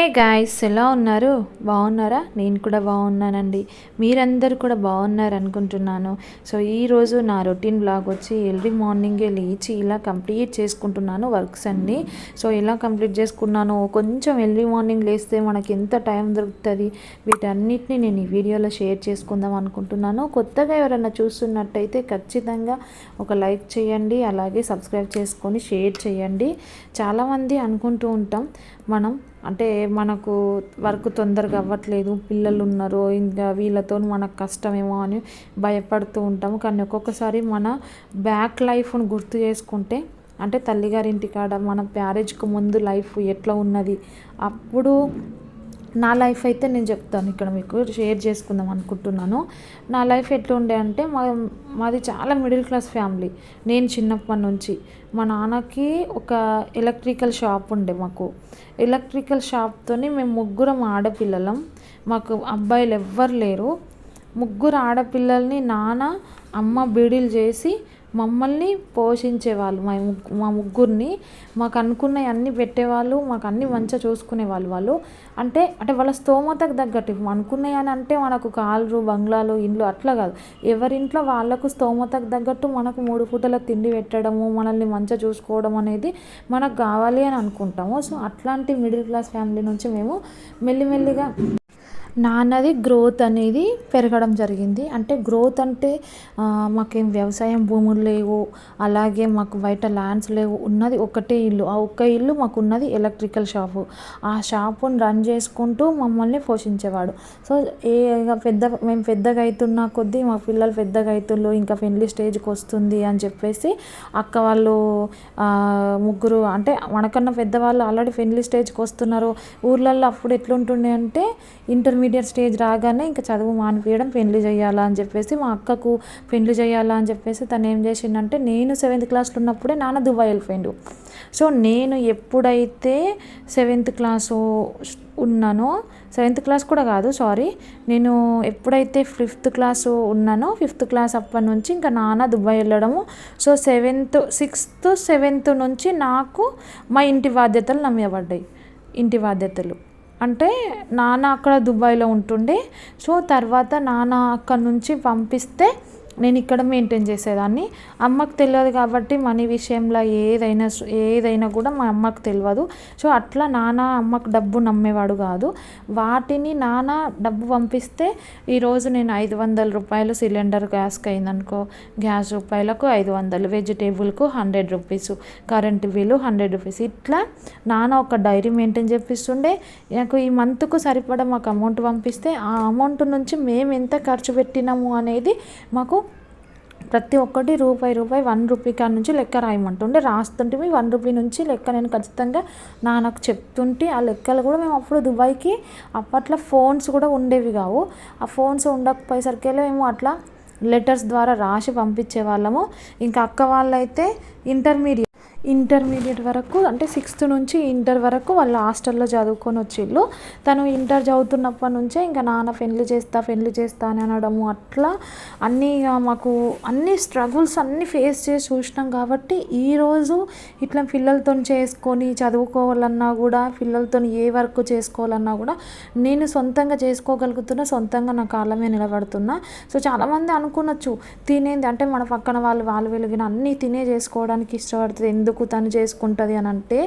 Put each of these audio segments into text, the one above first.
ఏ guys ఎలా ఉన్నారు? బాగున్నారా? నేను కూడా బాగున్నానండి. మీరందరూ కూడా బాగున్నారు అనుకుంటున్నాను. సో ఈరోజు నా రొటీన్ బ్లాగ్ వచ్చి ఎర్లీ మార్నింగే లేచి ఇలా కంప్లీట్ చేసుకుంటున్నాను వర్క్స్ అన్నీ. సో ఎలా కంప్లీట్ చేసుకున్నాను కొంచెం ఎర్లీ మార్నింగ్ లేస్తే మనకి ఎంత టైం దొరుకుతుంది? వీటన్నిటిని నేను ఈ వీడియోలో షేర్ చేసుకుందాం అనుకుంటున్నాను. కొత్తగా ఎవరైనా చూస్తున్నట్టయితే ఖచ్చితంగా ఒక లైక్ చేయండి అలాగే సబ్స్క్రైబ్ చేసుకొని షేర్ చేయండి. చాలామంది అనుకుంటూ ఉంటాం మనం అంటే మనకు వర్క్ తొందరగా అవ్వట్లేదు పిల్లలు ఉన్నారు ఇంకా వీళ్ళతో మనకు కష్టమేమో అని భయపడుతూ ఉంటాము. కానీ ఒక్కొక్కసారి మన బ్యాక్ లైఫ్ను గుర్తు చేసుకుంటే అంటే తల్లిగారింటి కాడ మన మ్యారేజ్కి ముందు లైఫ్ ఎట్లా ఉన్నది అప్పుడు నా లైఫ్ అయితే నేను చెప్తాను ఇక్కడ మీకు షేర్ చేసుకుందాం అనుకుంటున్నాను. నా లైఫ్ ఎట్లా ఉండే అంటే మా మాది చాలా మిడిల్ క్లాస్ ఫ్యామిలీ. నేను చిన్నప్పటి నుంచి మా నాన్నకి ఒక ఎలక్ట్రికల్ షాప్ ఉండే మాకు. ఎలక్ట్రికల్ షాప్తో మేము ముగ్గురం ఆడపిల్లలం. మాకు అబ్బాయిలు ఎవ్వరు లేరు. ముగ్గురు ఆడపిల్లల్ని నాన్న అమ్మ బీడీలు చేసి మమ్మల్ని పోషించేవాళ్ళు మా మా ముగ్గురిని మాకు అనుకున్నవి అన్నీ పెట్టేవాళ్ళు మాకు అన్నీ మంచిగా చూసుకునేవాళ్ళు వాళ్ళు అంటే అంటే వాళ్ళ స్తోమతకు తగ్గట్టు. అనుకున్నాయి అని అంటే మనకు కాళ్ళు బంగ్లాలు ఇండ్లు అట్లా కాదు. ఎవరింట్లో వాళ్ళకు స్తోమతకు తగ్గట్టు మనకు మూడు పూటల తిండి పెట్టడము మనల్ని మంచిగా చూసుకోవడం అనేది మనకు కావాలి అని అనుకుంటాము. సో అట్లాంటి మిడిల్ క్లాస్ ఫ్యామిలీ నుంచి మేము మెల్లిమెల్లిగా నాన్నది గ్రోత్ అనేది పెరగడం జరిగింది. అంటే గ్రోత్ అంటే మాకేం వ్యవసాయం భూములు లేవు అలాగే మాకు బయట ల్యాండ్స్ లేవు. ఉన్నది ఒకటే ఇల్లు. ఆ ఒక్క ఇల్లు మాకు ఉన్నది ఎలక్ట్రికల్ షాపు. ఆ షాపును రన్ చేసుకుంటూ మమ్మల్ని పోషించేవాడు. సో ఏ పెద్ద మేము పెద్దగా అవుతున్న కొద్దీ మా పిల్లలు పెద్దగా అవుతుండ్రు ఇంకా పెళ్ళి స్టేజ్కి వస్తుంది అని చెప్పేసి అక్క వాళ్ళు ముగ్గురు అంటే మనకన్నా పెద్దవాళ్ళు ఆల్రెడీ పెళ్ళి స్టేజ్కి వస్తున్నారు. ఊర్లలో అప్పుడు ఎట్లుంటుండే అంటే ఇంటర్ ఇంటర్మీడియట్ స్టేజ్ రాగానే ఇంకా చదువు మానిపించడం పెళ్ళి చేయాలా అని చెప్పేసి మా అక్కకు పెళ్ళి చేయాలా అని చెప్పేసి తను ఏం చేసిందంటే నేను సెవెంత్ క్లాస్లో ఉన్నప్పుడే నాన్న దుబాయ్ వెళ్ళిపోయిండు. సో నేను ఎప్పుడైతే సెవెంత్ క్లాసు ఉన్నానో సెవెంత్ క్లాస్ కూడా కాదు సారీ నేను ఎప్పుడైతే ఫిఫ్త్ క్లాస్ ఉన్నానో ఫిఫ్త్ క్లాస్ అప్పటి నుంచి ఇంకా నాన్న దుబాయ్ వెళ్ళడము. సో సెవెంత్ సిక్స్త్ సెవెంత్ నుంచి నాకు మా ఇంటి బాధ్యతలు నమ్మబడ్డాయి ఇంటి బాధ్యతలు. అంటే నాన్న అక్కడ దుబాయ్లో ఉంటుండే. సో తర్వాత నాన్న అక్కడ నుంచి పంపిస్తే నేను ఇక్కడ మెయింటైన్ చేసేదాన్ని. అమ్మకు తెలియదు కాబట్టి మనీ విషయంలో ఏదైనా ఏదైనా కూడా మా అమ్మకు తెలియదు. సో అట్లా నాన్న అమ్మకు డబ్బు నమ్మేవాడు కాదు. వాటిని నాన్న డబ్బు పంపిస్తే ఈరోజు నేను ఐదు వందల రూపాయలు సిలిండర్ గ్యాస్కి అయిందనుకో గ్యాస్ రూపాయలకు ఐదు వందలు వెజిటేబుల్కు hundred rupees current bill hundred rupees. ఇట్లా నాన్న ఒక డైరీ మెయింటైన్ చేపిస్తుండే. నాకు ఈ మంత్కు సరిపడా మాకు అమౌంట్ పంపిస్తే ఆ అమౌంట్ నుంచి మేము ఎంత ఖర్చు పెట్టినాము అనేది మాకు ప్రతి ఒక్కటి రూపాయి రూపాయి వన్ రూపీ కాడ నుంచి లెక్క రాయమంటుండే. రాస్తుంటే వన్ రూపీ నుంచి లెక్క నేను ఖచ్చితంగా నాన్నకు చెప్తుంటే. ఆ లెక్కలు కూడా మేము అప్పుడు దుబాయ్కి అప్పట్లో ఫోన్స్ కూడా ఉండేవి కావు. ఆ ఫోన్స్ ఉండకపోయేసరికి మేము అట్లా లెటర్స్ ద్వారా రాసి పంపించే వాళ్ళము ఇంకా అక్క వాళ్ళైతే ఇంటర్మీడియట్ ఇంటర్మీడియట్ వరకు అంటే సిక్స్త్ నుంచి ఇంటర్ వరకు వాళ్ళ హాస్టల్లో చదువుకొని వచ్చిళ్ళు. తను ఇంటర్ చదువుతున్నప్పటి నుంచే ఇంకా నాన్న పెళ్ళి చేస్తా పెళ్ళి చేస్తా అని అనడము అట్లా అన్నీ మాకు అన్ని స్ట్రగుల్స్ అన్నీ ఫేస్ చేసి చూసినాం కాబట్టి ఈరోజు ఇట్లా పిల్లలతో చేసుకొని చదువుకోవాలన్నా కూడా పిల్లలతో ఏ వర్క్ చేసుకోవాలన్నా కూడా నేను సొంతంగా చేసుకోగలుగుతున్నా సొంతంగా నా కాళ్ళమే నిలబడుతున్నా. సో చాలామంది అనుకున్నచ్చు తినేది అంటే మన పక్కన వాళ్ళు వాళ్ళు వెలిగిన అన్నీ తినే చేసుకోవడానికి ఇష్టపడుతుంది ఎందుకు ఎందుకు తను చేసుకుంటుంది అని అంటే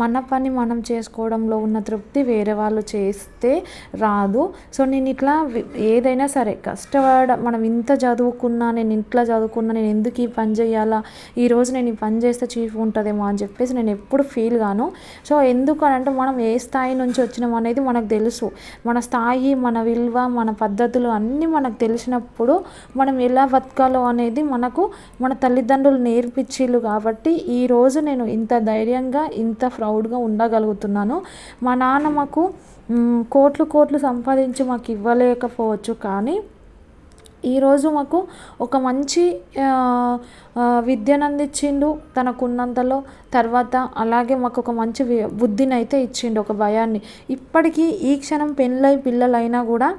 మన పని మనం చేసుకోవడంలో ఉన్న తృప్తి వేరే వాళ్ళు చేస్తే రాదు. సో నేను ఇట్లా ఏదైనా సరే కష్టపడ మనం ఇంత చదువుకున్నా నేను ఇంట్లో చదువుకున్నా నేను ఎందుకు ఈ పని చేయాలా? ఈరోజు నేను ఈ పని చేస్తే చీఫ్ ఉంటుందేమో అని చెప్పేసి నేను ఎప్పుడు ఫీల్ గాను. సో ఎందుకు అని అంటే మనం ఏ స్థాయి నుంచి వచ్చినాం అనేది మనకు తెలుసు. మన స్థాయి మన విలువ మన పద్ధతులు అన్నీ మనకు తెలిసినప్పుడు మనం ఎలా బతకాలో అనేది మనకు మన తల్లిదండ్రులు నేర్పించిళ్ళు కాబట్టి ఈరోజు ఈరోజు నేను ఇంత ధైర్యంగా ఇంత ప్రౌడ్గా ఉండగలుగుతున్నాను. మా నాన్న మాకు కోట్లు కోట్లు సంపాదించి మాకు ఇవ్వలేకపోవచ్చు. కానీ ఈరోజు మాకు ఒక మంచి విద్యను అందించిండు తనకున్నంతలో తర్వాత అలాగే మాకు ఒక మంచి బుద్ధిని అయితే ఇచ్చిండు ఒక భయాన్ని. ఇప్పటికీ ఈ క్షణం పెళ్ళై పిల్లలైనా కూడా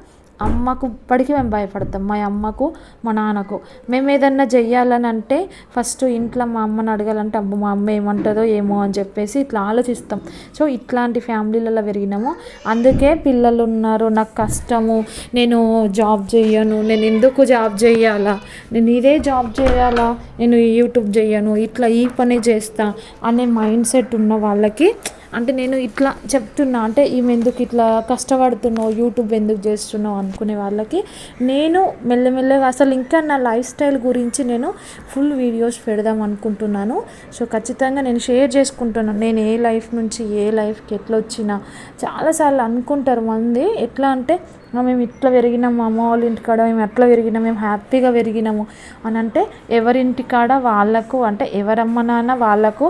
అమ్మకు ఇప్పటికీ మేము భయపడతాం. మా అమ్మకు మా నాన్నకు. మేము ఏదన్నా చెయ్యాలని అంటే ఫస్ట్ ఇంట్లో మా అమ్మని అడగాలంటే అమ్మ మా అమ్మ ఏమంటుందో ఏమో అని చెప్పేసి ఇట్లా ఆలోచిస్తాం. సో ఇట్లాంటి ఫ్యామిలీలలో పెరిగినాము. అందుకే పిల్లలు ఉన్నారు నాకు కష్టము నేను జాబ్ చేయను నేను ఎందుకు జాబ్ చేయాలా నేను ఇదే జాబ్ చేయాలా? నేను యూట్యూబ్ చేయను ఇట్లా ఈ పని చేస్తా అనే మైండ్ సెట్ ఉన్న వాళ్ళకి అంటే నేను ఇట్లా చెప్తున్నా అంటే ఈమె ఎందుకు ఇట్లా కష్టపడుతున్నావు యూట్యూబ్ ఎందుకు చేస్తున్నావు అనుకునే వాళ్ళకి నేను మెల్లమెల్లగా అసలు ఇంకా నా లైఫ్ స్టైల్ గురించి నేను ఫుల్ వీడియోస్ పెడదాం అనుకుంటున్నాను. సో ఖచ్చితంగా నేను షేర్ చేసుకుంటున్నాను నేను ఏ లైఫ్ నుంచి ఏ లైఫ్కి ఎట్లా వచ్చినా. చాలాసార్లు అనుకుంటారు మంది ఎట్లా అంటే మేము ఇట్లా పెరిగినాం మా అమ్మ వాళ్ళ ఇంటికాడ మేము ఎట్లా పెరిగినాం మేము హ్యాపీగా పెరిగినాము అని అంటే ఎవరింటికాడ వాళ్ళకు అంటే ఎవరమ్మ నాన్న వాళ్ళకు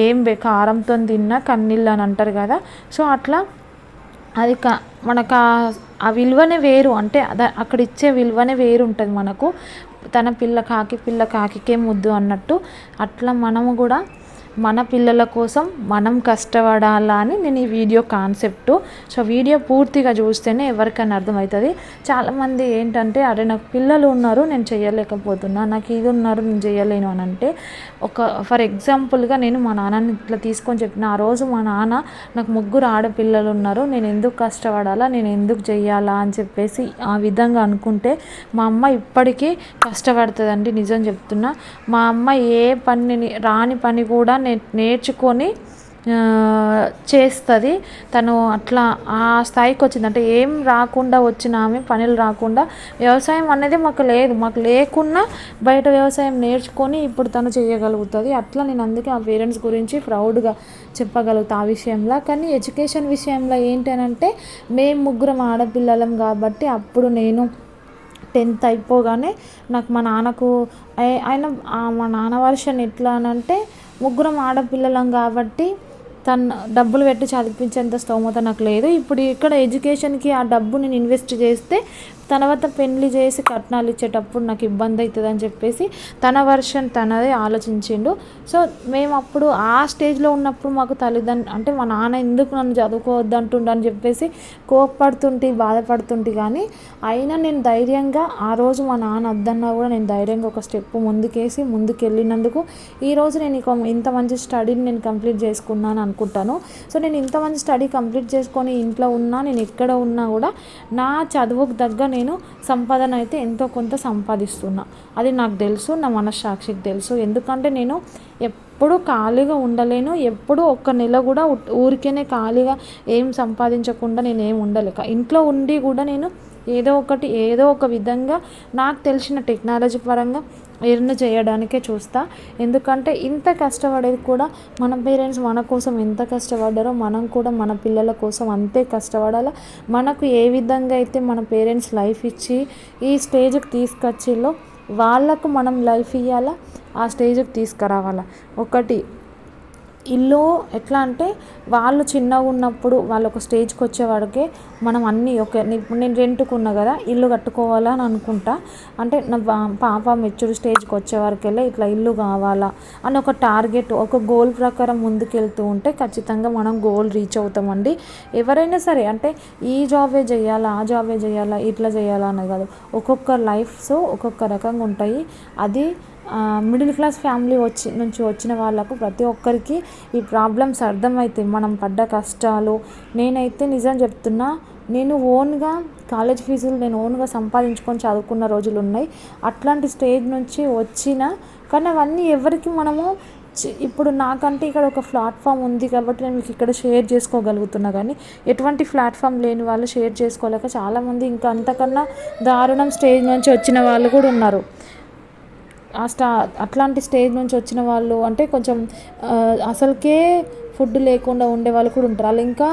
ఏం కారంతో తిన్నా కన్నీళ్ళు అని అంటారు కదా. సో అట్లా అది క మనకు ఆ- విలువనే వేరు. అంటే అద అక్కడ ఇచ్చే విలువనే వేరు ఉంటుంది మనకు. తన పిల్ల కాకి పిల్ల కాకికే ముద్దు అన్నట్టు అట్లా మనము కూడా మన పిల్లల కోసం మనం కష్టపడాలా అని నేను ఈ వీడియో కాన్సెప్ట్. సో వీడియో పూర్తిగా చూస్తేనే ఎవరికైనా అర్థమవుతుంది. చాలామంది ఏంటంటే అరే నాకు పిల్లలు ఉన్నారు నేను చేయలేకపోతున్నా నాకు ఇది ఉన్నారు నేను చేయలేను అని అంటే ఒక ఫర్ ఎగ్జాంపుల్గా నేను మా నాన్నని ఇట్లా తీసుకొని చెప్పిన ఆ రోజు మా నాన్న నాకు ముగ్గురు ఆడపిల్లలు ఉన్నారు నేను ఎందుకు కష్టపడాలా నేను ఎందుకు చేయాలా అని చెప్పేసి ఆ విధంగా అనుకుంటే మా అమ్మ ఇప్పటికీ కష్టపడుతుందండి నిజం చెప్తున్నా. మా అమ్మ ఏ పనిని రాని పని కూడా నే నేర్చుకొని చేస్తుంది. తను అట్లా ఆ స్థాయికి వచ్చింది అంటే ఏం రాకుండా వచ్చిన ఆమె పనులు రాకుండా వ్యవసాయం అనేది మాకు లేదు. మాకు లేకున్నా బయట వ్యవసాయం నేర్చుకొని ఇప్పుడు తను చేయగలుగుతుంది. అట్లా నేను అందుకే ఆ పేరెంట్స్ గురించి ప్రౌడ్గా చెప్పగలుగుతా ఆ విషయంలో. కానీ ఎడ్యుకేషన్ విషయంలో ఏంటనంటే మేము ముగ్గురం ఆడపిల్లలం కాబట్టి అప్పుడు నేను టెన్త్ అయిపోగానే నాకు మా నాన్నకు ఆయన మా నాన్న వర్షన్ ఎట్లా అని అంటే ముగ్గురం ఆడపిల్లలం కాబట్టి తను డబ్బులు పెట్టి చదివించేంత స్తోమత నాకు లేదు. ఇప్పుడు ఇక్కడ ఎడ్యుకేషన్కి ఆ డబ్బు నేను ఇన్వెస్ట్ చేస్తే తర్వాత పెళ్ళి చేసి కట్నాలు ఇచ్చేటప్పుడు నాకు ఇబ్బంది అవుతుంది అని చెప్పేసి తన వర్షన్ తనదే ఆలోచించిండు. సో మేము అప్పుడు ఆ స్టేజ్లో ఉన్నప్పుడు మాకు తల్లిదండ్రులు అంటే మా నాన్న ఎందుకు నన్ను చదువుకోవద్దు అంటుండు అని చెప్పేసి కోప్పడుతుంటే బాధపడుతుంటే కానీ అయినా నేను ధైర్యంగా ఆ రోజు మా నాన్న వద్దన్నా కూడా నేను ధైర్యంగా ఒక స్టెప్ ముందుకేసి ముందుకెళ్ళినందుకు ఈరోజు నేను ఇంత మంచి స్టడీని నేను కంప్లీట్ చేసుకున్నాను అనుకుంటాను. సో నేను ఇంత మంచి స్టడీ కంప్లీట్ చేసుకొని ఇంట్లో ఉన్నా నేను ఎక్కడ ఉన్నా కూడా నా చదువుకు తగ్గ నేను నేను సంపాదన అయితే ఎంతో కొంత సంపాదిస్తున్నా. అది నాకు తెలుసు నా మనస్సాక్షికి తెలుసు. ఎందుకంటే నేను ఎప్పుడు ఖాళీగా ఉండలేను. ఎప్పుడు ఒక్క నెల కూడా ఊరికేనే ఖాళీగా ఏం సంపాదించకుండా నేను ఏం ఉండలేక. ఇంట్లో ఉండి కూడా నేను ఏదో ఒకటి ఏదో ఒక విధంగా నాకు తెలిసిన టెక్నాలజీ పరంగా ఎర్న్ చేయడానికే చూస్తా. ఎందుకంటే ఇంత కష్టపడేది కూడా మన పేరెంట్స్ మన కోసం ఎంత కష్టపడ్డారో మనం కూడా మన పిల్లల కోసం అంతే కష్టపడాలా. మనకు ఏ విధంగా అయితే మన పేరెంట్స్ లైఫ్ ఇచ్చి ఈ స్టేజ్కి తీసుకొచ్చిలో వాళ్ళకు మనం లైఫ్ ఇవ్వాలా ఆ స్టేజ్కి తీసుకురావాలా? ఒకటి ఇల్లు ఎట్లా అంటే వాళ్ళు చిన్నగా ఉన్నప్పుడు వాళ్ళు ఒక స్టేజ్కి వచ్చేవాడికే మనం అన్నీ ఒక ఇప్పుడు నేను రెంట్కున్నా కదా ఇల్లు కట్టుకోవాలని అనుకుంటా. అంటే నా పాప మెచ్యూర్ స్టేజ్కి వచ్చేవరకెళ్ళే ఇట్లా ఇల్లు కావాలా అని ఒక టార్గెట్ ఒక గోల్ ప్రకారం ముందుకెళ్తూ ఉంటే ఖచ్చితంగా మనం గోల్ రీచ్ అవుతామండి. ఎవరైనా సరే అంటే ఈ జాబే చేయాలా ఆ జాబే చేయాలా ఇట్లా చేయాలా అన్నది కాదు. ఒక్కొక్క లైఫ్స్ ఒక్కొక్క రకంగా ఉంటాయి. అది మిడిల్ క్లాస్ ఫ్యామిలీ వచ్చి నుంచి వచ్చిన వాళ్ళకు ప్రతి ఒక్కరికి ఈ ప్రాబ్లమ్స్ అర్థమవుతాయి మనం పడ్డ కష్టాలు నేనైతే నిజం చెప్తున్నా నేను ఓన్గా కాలేజ్ ఫీజులు నేను ఓన్గా సంపాదించుకొని చదువుకున్న రోజులు ఉన్నాయి. అట్లాంటి స్టేజ్ నుంచి వచ్చిన కానీ అవన్నీ ఎవరికి మనము ఇప్పుడు నాకంటే ఇక్కడ ఒక ప్లాట్ఫామ్ ఉంది కాబట్టి నేను మీకు ఇక్కడ షేర్ చేసుకోగలుగుతున్నా. కానీ ఎటువంటి ప్లాట్ఫామ్ లేని వాళ్ళు షేర్ చేసుకోలేక చాలామంది ఇంకా అంతకన్నా దారుణం స్టేజ్ నుంచి వచ్చిన వాళ్ళు కూడా ఉన్నారు. ఆ స్టా అట్లాంటి స్టేజ్ నుంచి వచ్చిన వాళ్ళు అంటే కొంచెం అసలుకే ఫుడ్ లేకుండా ఉండే వాళ్ళు కూడా ఉంటారు. వాళ్ళు ఇంకా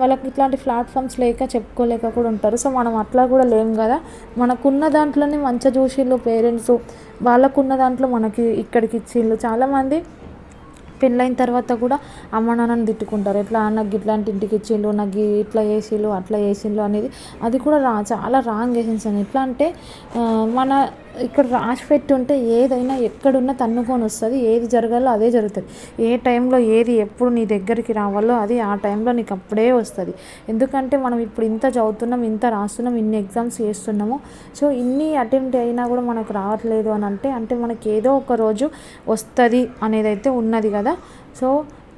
వాళ్ళకి ఇట్లాంటి ప్లాట్ఫామ్స్ లేక చెప్పుకోలేక కూడా ఉంటారు. సో మనం అట్లా కూడా లేం కదా. మనకున్న దాంట్లోనే మంచి చూసిళ్ళు పేరెంట్స్. వాళ్ళకున్న దాంట్లో మనకి ఇక్కడికి ఇచ్చిళ్ళు. చాలామంది పెళ్ళైన తర్వాత కూడా అమ్మ నాన్నని తిట్టుకుంటారు. ఎట్లా నాకు ఇట్లాంటి ఇంటికి ఇచ్చిండు నాకు ఇట్లా చేసిండు అట్లా చేసిండు అనేది అది కూడా రా చాలా రాంగ్ ఎసెన్స్ అని ఎట్లా అంటే మన ఇక్కడ రాసి పెట్టి ఉంటే ఏదైనా ఎక్కడున్నా తన్నుకొని వస్తుంది. ఏది జరగాలో అదే జరుగుతుంది. ఏ టైంలో ఏది ఎప్పుడు నీ దగ్గరికి రావాలో అది ఆ టైంలో నీకు అప్పుడే వస్తుంది. ఎందుకంటే మనం ఇప్పుడు ఇంత చదువుతున్నాం ఇంత రాస్తున్నాం ఇన్ని ఎగ్జామ్స్ చేస్తున్నాము. సో ఇన్ని అటెంప్ట్ అయినా కూడా మనకు రావట్లేదు అని అంటే అంటే మనకి ఏదో ఒక రోజు వస్తుంది అనేది అయితే ఉన్నది కదా. సో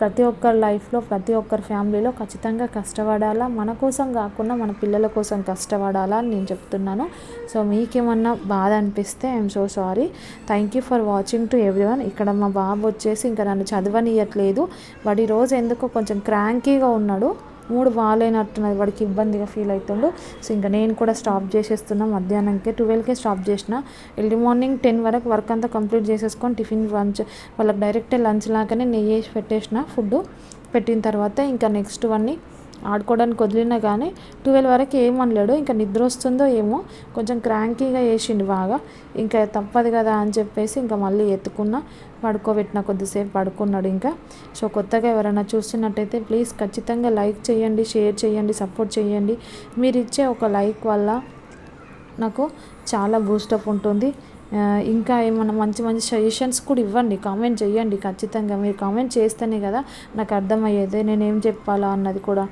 ప్రతి ఒక్కరి లైఫ్లో ప్రతి ఒక్కరి ఫ్యామిలీలో ఖచ్చితంగా కష్టపడాలా? మన కోసం కాకుండా మన పిల్లల కోసం కష్టపడాలా అని నేను చెప్తున్నాను. సో మీకేమన్నా బాధ అనిపిస్తే I'm so sorry. Thank you for watching to everyone. ఇక్కడ మా బాబు వచ్చేసి ఇంకా నన్ను చదవనియట్లేదు. బట్ రోజు ఎందుకో కొంచెం క్రాంకీగా ఉన్నాడు. మూడు బాగాలేనట్టున్నది వాడికి ఇబ్బందిగా ఫీల్ అవుతుండు సో ఇంకా నేను కూడా స్టాప్ చేసేస్తున్నా. మధ్యాహ్నంకే ట్వెల్వ్కే స్టాప్ చేసిన. ఎర్లీ మార్నింగ్ టెన్ వరకు వర్క్ అంతా కంప్లీట్ చేసేసుకొని టిఫిన్ లంచ్ వాళ్ళకి డైరెక్ట్ లంచ్ లాగానే నెయ్యి వేసి పెట్టేసిన ఫుడ్ పెట్టిన తర్వాత ఇంకా నెక్స్ట్ వన్ని ఆడుకోవడానికి వదిలినా కానీ ట్వెల్వ్ వరకు ఏమనలేడు ఇంకా నిద్ర వస్తుందో ఏమో కొంచెం క్రాంకీగా వేసిండు బాగా. ఇంకా తప్పదు కదా అని చెప్పేసి ఇంకా మళ్ళీ ఎత్తుకున్న. పడుకోబెట్టిన కొద్దిసేపు పడుకున్నాడు ఇంకా. సో కొత్తగా ఎవరైనా చూస్తున్నట్టయితే ప్లీజ్ ఖచ్చితంగా లైక్ చేయండి షేర్ చేయండి సపోర్ట్ చేయండి. మీరు ఇచ్చే ఒక లైక్ వల్ల నాకు చాలా బూస్టప్ ఉంటుంది. ఇంకా ఏమైనా మంచి మంచి సజెషన్స్ కూడా ఇవ్వండి. కామెంట్ చేయండి ఖచ్చితంగా. మీరు కామెంట్ చేస్తేనే కదా నాకు అర్థమయ్యేది. నేను ఏం చెప్పాలా అన్నది కూడా.